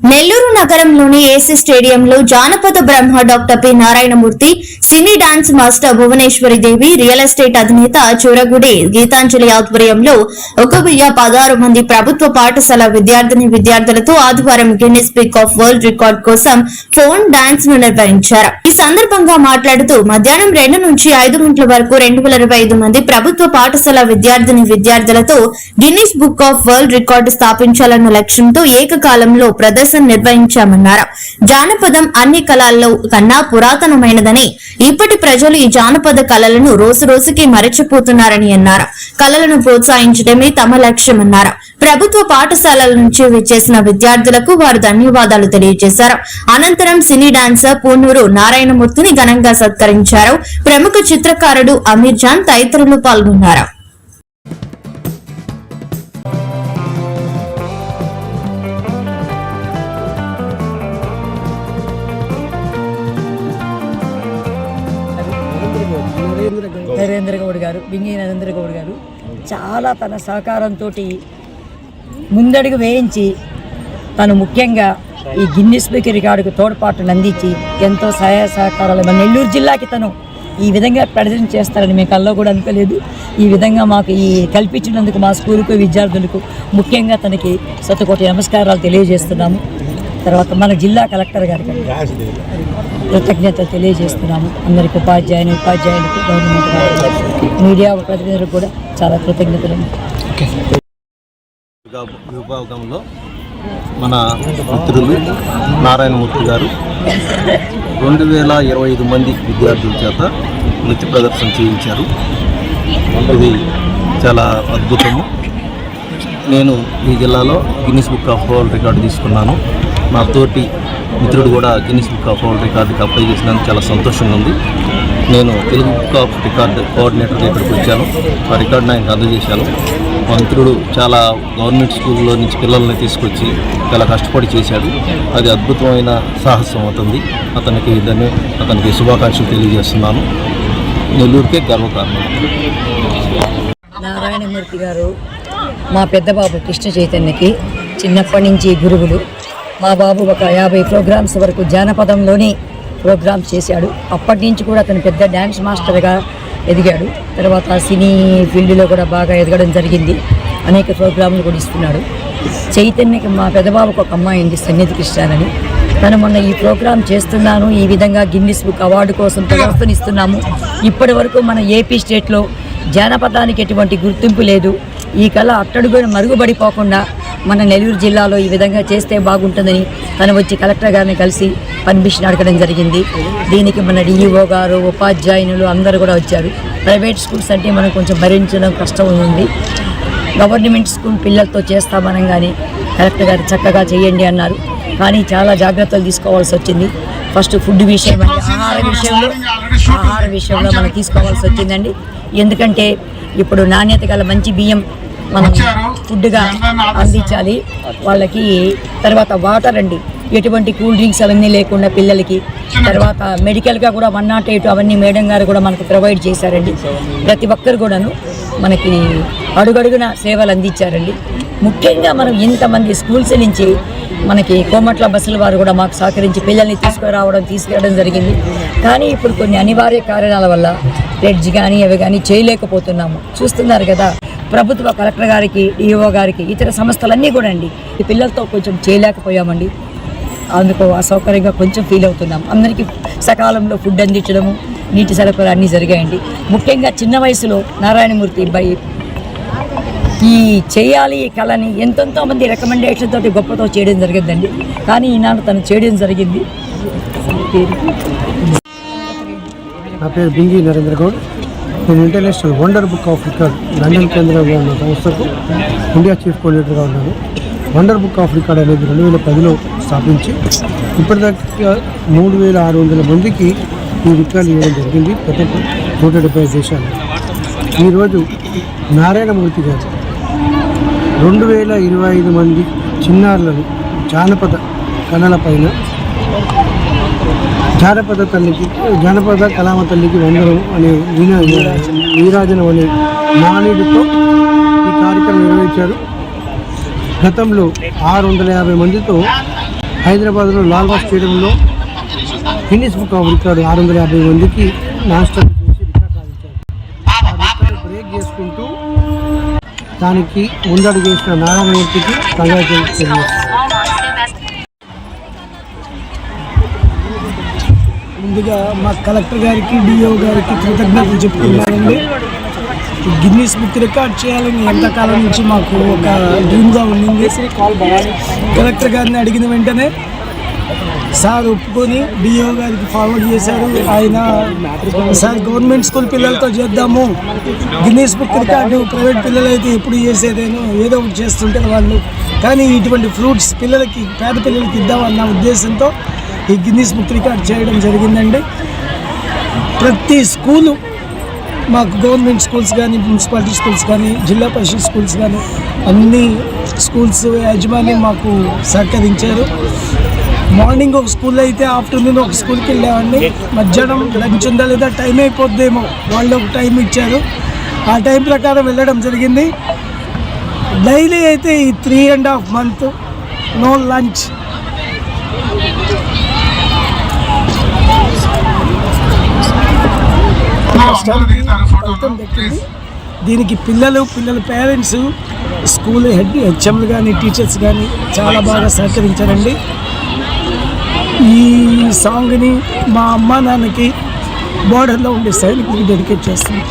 నెల్లూరు నగరంలోని ఏసీ స్టేడియంలో జానపద బ్రహ్మ doctor P Narayanamurthy cine dance master Bhuvaneshwari Devi real estate అధినేత చూరగుడి గీతాంజలి ఆధ్వర్యంలో ఒక వెయ్యి పదహారు మంది ప్రభుత్వ పాఠశాల విద్యార్థిని విద్యార్థులతో ఆదివారం Guinness book of world record కోసం ఫోన్ డాన్స్ను నిర్వహించారు. ఈ సందర్భంగా మాట్లాడుతూ మధ్యాహ్నం రెండు నుంచి ఐదు గంటల వరకు రెండు వేల ఇరవై ఐదు మంది ప్రభుత్వ పాఠశాల విద్యార్థిని విద్యార్థులతో Guinness book of world record స్థాపించాలన్న లక్ష్యంతో ఏకకాలంలో ప్రదర్శన నిర్వహించామన్నారు. జానపదం అన్ని కళల్లో కన్నా పురాతనమైనదని ఇప్పటి ప్రజలు ఈ జానపద కళలను రోజు రోజుకి మరచిపోతున్నారని అన్నారు. కళలను ప్రోత్సహించడమే తమ లక్ష్యమన్నారు. ప్రభుత్వ పాఠశాలల నుంచి విచ్చేసిన విద్యార్థులకు వారు ధన్యవాదాలు తెలియజేశారు. అనంతరం సినీ డాన్సర్ పూనూరు నారాయణమూర్తిని ఘనంగా సత్కరించారు. ప్రముఖ చిత్రకారుడు అమీర్ జాన్ తదితరులు పాల్గొన్నారు. నరేంద్ర గౌడ్ గారు బింగి నరేంద్ర గౌడ్ గారు చాలా తన సహకారంతో ముందడుగు వేయించి తను ముఖ్యంగా ఈ గిన్నిస్ బుక్ రికార్డుకు తోడ్పాటును అందించి ఎంతో సహాయ సహకారాలు మన నెల్లూరు జిల్లాకి తను ఈ విధంగా ప్రజెంట్ చేస్తారని మేము కల్లో కూడా అనుకోలేదు. ఈ విధంగా మాకు ఈ కల్పించినందుకు మా స్కూలుకు విద్యార్థులకు ముఖ్యంగా తనకి శతకోటి నమస్కారాలు తెలియజేస్తున్నాము. తర్వాత మన జిల్లా కలెక్టర్ గారికి కృతజ్ఞతలు తెలియజేస్తున్నాము. అందరికి ఉపాధ్యాయుని ఉపాధ్యాయులకు గవర్నమెంట్ మీడియా ప్రతినిధులకు కూడా చాలా కృతజ్ఞతలు. విభాగంలో మన మిత్రులు నారాయణమూర్తి గారు రెండు వేల ఇరవై ఐదు మంది విద్యార్థుల చేత నృత్య ప్రదర్శన చేయించారు. ఇది చాలా అద్భుతము. నేను ఈ జిల్లాలో Guinness book of world record తీసుకున్నాను. నాతోటి మిత్రుడు కూడా గిన్నిస్ బుక్ ఆఫ్ వరల్డ్ రికార్డుకి అప్లై చేసినందుకు చాలా సంతోషంగా ఉంది. నేను తెలుగు బుక్ ఆఫ్ రికార్డ్ కోఆర్డినేటర్గా ఇక్కడికి వచ్చాను. ఆ రికార్డుని ఆయనకు అందజేశాను. మా మిత్రుడు చాలా గవర్నమెంట్ స్కూల్లో నుంచి పిల్లల్ని తీసుకొచ్చి చాలా కష్టపడి చేశాడు. అది అద్భుతమైన సాహసం అవుతుంది. అతనికి ఇదని అతనికి శుభాకాంక్షలు తెలియజేస్తున్నాను. నెల్లూరుకే గర్వకారణం. నారాయణమూర్తి గారు మా పెద్ద బాబు కృష్ణ చైతన్యకి చిన్నప్పటి నుంచి గురువులు. మా బాబు ఒక యాభై ప్రోగ్రామ్స్ వరకు జానపదంలోనే ప్రోగ్రామ్ చేశాడు. అప్పటి నుంచి కూడా అతను పెద్ద డ్యాన్స్ మాస్టర్గా ఎదిగాడు. తర్వాత సినీ ఫీల్డ్లో కూడా బాగా ఎదగడం జరిగింది. అనేక ప్రోగ్రాంలు కూడా ఇస్తున్నాడు. చైతన్యకి మా పెద్దబాబుకు ఒక అమ్మాయి ఉంది సన్నిధి కృష్ణానని. తను మొన్న ఈ ప్రోగ్రాం చేస్తున్నాను ఈ విధంగా గిన్నిస్ బుక్ అవార్డు కోసం ప్రదర్శన ఇస్తున్నాము ఇప్పటి వరకు మన ఏపీ స్టేట్లో జానపదానికి ఎటువంటి గుర్తింపు లేదు. ఈ కళ అట్టడుగు మరుగుబడిపోకుండా మన నెల్లూరు జిల్లాలో ఈ విధంగా చేస్తే బాగుంటుందని తను వచ్చి కలెక్టర్ గారిని కలిసి పర్మిషన్ అడగడం జరిగింది. దీనికి మన డిఈఓ గారు ఉపాధ్యాయునులు అందరూ కూడా వచ్చారు. ప్రైవేట్ స్కూల్స్ అంటే మనం కొంచెం భరించడం కష్టం ఉంది. గవర్నమెంట్ స్కూల్ పిల్లలతో చేస్తామనగానే కలెక్టర్ గారు చక్కగా చేయండి అన్నారు. కానీ చాలా జాగ్రత్తలు తీసుకోవాల్సి వచ్చింది. ఫస్ట్ ఫుడ్ విషయం ఆహార విషయంలో ఆహార విషయంలో మనం తీసుకోవాల్సి వచ్చిందండి. ఎందుకంటే ఇప్పుడు నాణ్యత గల మంచి బియ్యం మనం ఫుడ్గా అందించాలి. వాళ్ళకి తర్వాత వాటర్ అండి. ఎటువంటి కూల్ డ్రింక్స్ అవన్నీ లేకుండా పిల్లలకి తర్వాత మెడికల్గా కూడా వన్ నాట్ ఎయిట్ అవన్నీ మేడం గారు కూడా మనకు ప్రొవైడ్ చేశారండి. ప్రతి ఒక్కరు కూడాను మనకి అడుగడుగున సేవలు అందించారండి. ముఖ్యంగా మనం ఇంతమంది స్కూల్స్ నుంచి మనకి కోమట్ల బస్సుల వారు కూడా మాకు సహకరించి పిల్లల్ని తీసుకురావడం తీసుకెళ్ళడం జరిగింది. కానీ ఇప్పుడు కొన్ని అనివార్య కారణాల వల్ల రెడ్జ్ కానీ అవి కానీ చేయలేకపోతున్నాము. చూస్తున్నారు కదా ప్రభుత్వ కలెక్టర్ గారికి డిఓ గారికి ఇతర సంస్థలన్నీ కూడా అండి. ఈ పిల్లలతో కొంచెం చేయలేకపోయామండి. అందుకు అసౌకర్యంగా కొంచెం ఫీల్ అవుతున్నాం. అందరికీ సకాలంలో ఫుడ్ అందించడము నీటి సరఫరా అన్నీ జరిగాయండి. ముఖ్యంగా చిన్న వయసులో నారాయణమూర్తి అబ్బాయి ఈ చేయాలి ఈ కళని ఎంతెంతో మంది రికమెండేషన్ తోటి గొప్పతో చేయడం జరిగిందండి. కానీ ఈనాడు తను చేయడం జరిగింది. నా పేరు బింగి నరేంద్ర గౌడ్. నేను international wonder book of record London కేంద్రంగా ఉన్న సంస్థకు ఇండియా చీఫ్ కోఆర్డినేటర్గా ఉన్నాను. వండర్ బుక్ ఆఫ్ రికార్డ్ అనేది రెండు వేల పదిలో స్థాపించి ఇప్పటిదాకా మూడు వేల ఆరు వందల మందికి ఈ రికార్డు ఇవ్వడం జరిగింది. ప్రతి నూట డెబ్బై దేశాలు. ఈరోజు నారాయణమూర్తి గారు రెండు వేల ఇరవై ఐదు మంది చిన్నారులను జానపద కళలపైన జానపద తల్లికి జానపద కళామ తల్లికి వందనం అనే వీణ వీరాజనం అనే నానుడితో ఈ కార్యక్రమం నిర్వహించారు. గతంలో ఆరు వందల యాభై మందితో హైదరాబాద్లో లాల్బాగ్ స్టేడియంలో గిన్నిస్ బుక్ ఆఫ్ రికార్డు ఆరు వందల యాభై మందికి నాన్స్టాప్ చేసి సాధించారు. బ్రేక్ చేసుకుంటూ దానికి ముందడుగు చేసిన నారాయణమూర్తికి కంగ్రాచులేషన్ కొద్దిగా మా కలెక్టర్ గారికి డిఓ గారికి కృతజ్ఞతలు చెప్పుకున్నానండి గిన్నీస్ బుక్ రికార్డ్ చేయాలని ఎంతకాలం నుంచి మాకు ఒక డ్రీమ్గా ఉండింది. కలెక్టర్ గారిని అడిగిన వెంటనే సార్ ఒప్పుకొని డిఓ గారికి ఫార్వర్డ్ చేశారు. ఆయన సార్ గవర్నమెంట్ స్కూల్ పిల్లలతో చేద్దాము. గిన్నీస్ బుక్ రికార్డు ప్రైవేట్ పిల్లలు అయితే ఎప్పుడు చేసేదేనో ఏదో ఒకటి చేస్తుంటారు వాళ్ళు. కానీ ఇటువంటి ఫ్రూట్స్ పిల్లలకి పేద పిల్లలకి ఇద్దామన్న ఉద్దేశంతో ఈ గిన్నీస్ బుక్ రికార్డ్ చేయడం జరిగిందండి. ప్రతి స్కూలు మాకు గవర్నమెంట్ స్కూల్స్ కానీ మున్సిపాలిటీ స్కూల్స్ కానీ జిల్లా పరిషత్ స్కూల్స్ కానీ అన్ని స్కూల్స్ యాజమాన్యం మాకు సహకరించారు. మార్నింగ్ ఒక స్కూల్ అయితే ఆఫ్టర్నూన్ ఒక స్కూల్కి వెళ్ళామండి. మధ్యాహ్నం లంచ్ ఉందా లేదా టైం అయిపోద్దేమో వాళ్ళు ఒక టైం ఇచ్చారు. ఆ టైం ప్రకారం వెళ్ళడం జరిగింది. డైలీ అయితే ఈ three and half month no lunch దీనికి పిల్లలు పిల్లల పేరెంట్స్ స్కూల్ హెడ్ హెచ్ఎంలు కానీ టీచర్స్ కానీ చాలా బాగా సహకరించారండి. ఈ సాంగ్ని మా అమ్మ నాన్నకి బార్డర్లో ఉండే సైనికులకి డెడికేట్ చేస్తాను